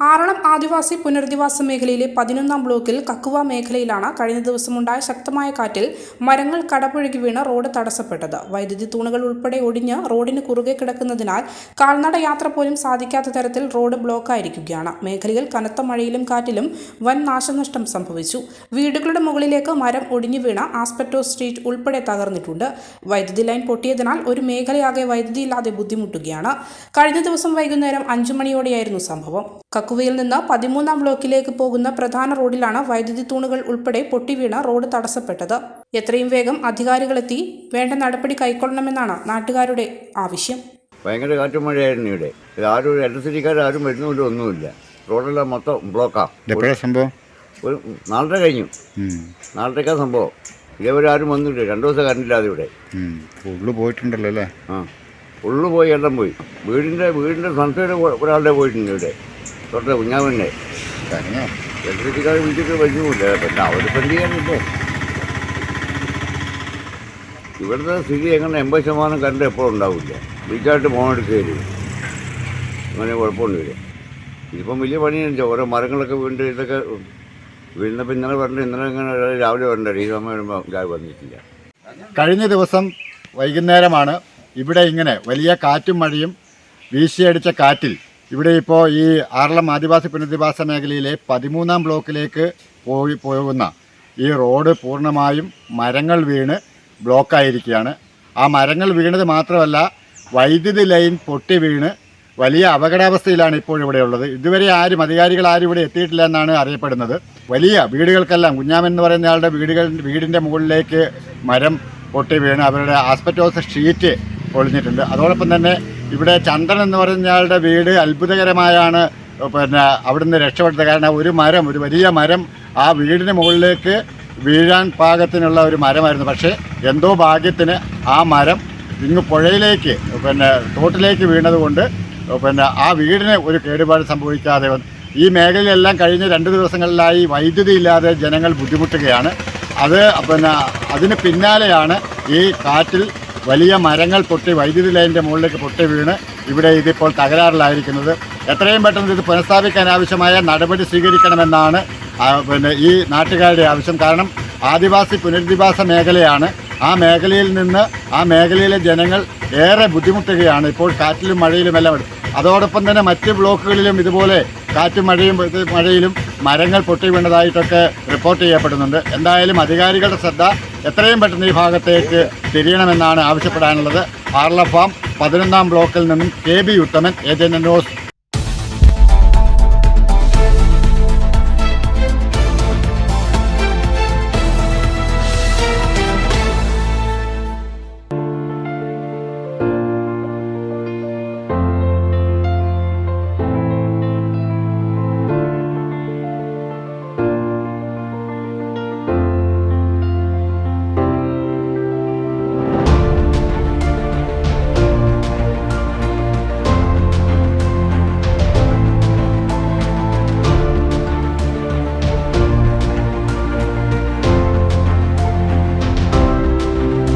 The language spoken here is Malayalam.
ആറളം ആദിവാസി പുനരധിവാസ മേഖലയിലെ പതിനൊന്നാം ബ്ലോക്കിൽ കക്കുവ മേഖലയിലാണ് കഴിഞ്ഞ ദിവസമുണ്ടായ ശക്തമായ കാറ്റിൽ മരങ്ങൾ കടപുഴകി വീണ് റോഡ് തടസ്സപ്പെട്ടത്. വൈദ്യുതി തൂണുകൾ ഉൾപ്പെടെ ഒടിഞ്ഞ് റോഡിന് കുറുകെ കിടക്കുന്നതിനാൽ കാൽനട യാത്ര പോലും സാധിക്കാത്ത തരത്തിൽ റോഡ് ബ്ലോക്കായിരിക്കുകയാണ്. മേഖലയിൽ കനത്ത മഴയിലും കാറ്റിലും വൻ നാശനഷ്ടം സംഭവിച്ചു. വീടുകളുടെ മുകളിലേക്ക് മരം ഒടിഞ്ഞു വീണ ആസ്പെറ്റോ സ്ട്രീറ്റ് ഉൾപ്പെടെ തകർന്നിട്ടുണ്ട്. വൈദ്യുതി ലൈൻ പൊട്ടിയതിനാൽ ഒരു മേഖലയാകെ വൈദ്യുതിയില്ലാതെ ബുദ്ധിമുട്ടുകയാണ്. കഴിഞ്ഞ ദിവസം വൈകുന്നേരം അഞ്ചു മണിയോടെയായിരുന്നു സംഭവം കക്കുവയിൽ നിന്ന് പതിമൂന്നാം ബ്ലോക്കിലേക്ക് പോകുന്ന പ്രധാന റോഡിലാണ് വൈദ്യുതി തൂണുകൾ ഉൾപ്പെടെ പൊട്ടിവീണ് റോഡ് തടസ്സപ്പെട്ടത്. എത്രയും വേഗം അധികാരികളെത്തി വേണ്ട നടപടി കൈക്കൊള്ളണമെന്നാണ് നാട്ടുകാരുടെ ആവശ്യം. ഭയങ്കര കാറ്റും മഴയായിരുന്നു ഇവിടെ. ആരും ഇലക്ട്രിസിറ്റിക്കാർ ആരും വരുന്നില്ല ഒന്നുമില്ല. റോഡെല്ലാം മൊത്തം ബ്ലോക്കാണ് സംഭവം? ഒരു നാളത്തെ കഴിഞ്ഞു. നാളത്തേക്കാ സംഭവം. ഇതേവരെ ആരും വന്നില്ല രണ്ടു ദിവസം കണ്ടില്ലാതെ ഇവിടെ. ഉള്ളു പോയിട്ടുണ്ടല്ലോ അല്ലേ? ആ. ഉള്ളു പോയി എല്ലാം പോയി. വീടിന്റെ വീടിന്റെ സൺസൈഡ് ഒരാളുടെ പോയിട്ടുണ്ട് ഇവിടെ. തൊട്ട കഴിഞ്ഞോ ഇലക്ട്രിസിറ്റിക്കാർ വിളിച്ചിട്ട് വരുന്നുമില്ല പിന്നെ അവർ എന്ത് ചെയ്യാനിപ്പോൾ ഇവിടുത്തെ സ്ഥിതി എങ്ങനെ? എൺപത് ശതമാനം കറണ്ട് എപ്പോഴും ഉണ്ടാവില്ല. വീക്കായിട്ട് ഫോണെടുക്കുകയില്ല അങ്ങനെ കുഴപ്പമൊന്നുമില്ല. ഇതിപ്പം വലിയ പണിയാണ് ഓരോ മരങ്ങളൊക്കെ വീണ്ട് ഇതൊക്കെ വീഴുന്നപ്പോൾ ഇന്നലെ വരണ്ട ഇന്നലെ ഇങ്ങനെ രാവിലെ വരണ്ട. ഈ സമയം വരുമ്പോൾ രാവിലെ വന്നിട്ടില്ല. കഴിഞ്ഞ ദിവസം വൈകുന്നേരമാണ് ഇവിടെ ഇങ്ങനെ വലിയ കാറ്റും മഴയും വീശിയടിച്ച കാറ്റിൽ ഇവിടെ ഇപ്പോൾ ഈ ആറളം ആദിവാസി പുനരധിവാസ മേഖലയിലെ പതിമൂന്നാം ബ്ലോക്കിലേക്ക് പോയി പോകുന്ന ഈ റോഡ് പൂർണമായും മരങ്ങൾ വീണ് ബ്ലോക്കായിരിക്കുകയാണ്. ആ മരങ്ങൾ വീണത് മാത്രമല്ല വൈദ്യുതി ലൈൻ പൊട്ടി വീണ് വലിയ അപകടാവസ്ഥയിലാണ് ഇപ്പോൾ ഇവിടെ ഉള്ളത്. ഇതുവരെ ആരും അധികാരികൾ ആരും ഇവിടെ എത്തിയിട്ടില്ല എന്നാണ് അറിയപ്പെടുന്നത്. വലിയ വീടുകൾക്കെല്ലാം കുഞ്ഞാമൻ എന്ന് പറയുന്ന ആളുടെ വീടുകൾ വീടിന്റെ മുകളിലേക്ക് മരം പൊട്ടി വീണ് അവരുടെ ആസ്പെറ്റോസ് ഷീറ്റ് പൊളിഞ്ഞിട്ടുണ്ട് അതോടൊപ്പം തന്നെ ഇവിടെ ചന്ദൻ എന്ന് പറഞ്ഞയാളുടെ വീട് അത്ഭുതകരമായാണ്. പിന്നെ അവിടുന്ന് രക്ഷപ്പെട്ടത്. കാരണം ഒരു മരം ഒരു വലിയ മരം ആ വീടിന് മുകളിലേക്ക് വീഴാൻ പാകത്തിനുള്ള ഒരു മരമായിരുന്നു. പക്ഷേ എന്തോ ഭാഗ്യത്തിന് ആ മരം ഇങ്ങ് പുഴയിലേക്ക് പിന്നെ തോട്ടിലേക്ക് വീണതുകൊണ്ട് പിന്നെ ആ വീടിന് ഒരു കേടുപാട് സംഭവിക്കാതെ വന്നു. ഈ മേഖലയിലെല്ലാം കഴിഞ്ഞ രണ്ട് ദിവസങ്ങളിലായി വൈദ്യുതി ഇല്ലാതെ ജനങ്ങൾ ബുദ്ധിമുട്ടുകയാണ്. അത് പിന്നെ അതിന് പിന്നാലെയാണ് ഈ കാറ്റിൽ വലിയ മരങ്ങൾ പൊട്ടി വൈദ്യുതി ലൈനിന്റെ മുകളിലേക്ക് പൊട്ടി വീണ് ഇവിടെ ഇതിപ്പോൾ തകരാറിലായിരിക്കുന്നത്. എത്രയും പെട്ടെന്ന് ഇത് പുനഃസ്ഥാപിക്കാൻ ആവശ്യമായ നടപടി സ്വീകരിക്കണമെന്നാണ് പിന്നെ ഈ നാട്ടുകാരുടെ ആവശ്യം. കാരണം ആദിവാസി പുനരധിവാസ മേഖലയാണ്. ആ മേഖലയിൽ നിന്ന് ആ മേഖലയിലെ ജനങ്ങൾ ഏറെ ബുദ്ധിമുട്ടുകയാണ്. ഇപ്പോൾ കാറ്റിലും മഴയിലുമെല്ലാം അതോടൊപ്പം തന്നെ മറ്റ് ബ്ലോക്കുകളിലും ഇതുപോലെ കാറ്റും മഴയും മഴയിലും മരങ്ങൾ പൊട്ടി വീണതായിട്ടൊക്കെ റിപ്പോർട്ട് ചെയ്യപ്പെടുന്നുണ്ട്. എന്തായാലും അധികാരികളുടെ ശ്രദ്ധ എത്രയും പെട്ടെന്ന് ഈ ഭാഗത്തേക്ക് തിരിയണമെന്നാണ് ആവശ്യപ്പെടാനുള്ളത്. ആർല ഫാം പതിനൊന്നാം ബ്ലോക്കിൽ നിന്നും K B Uthaman agent news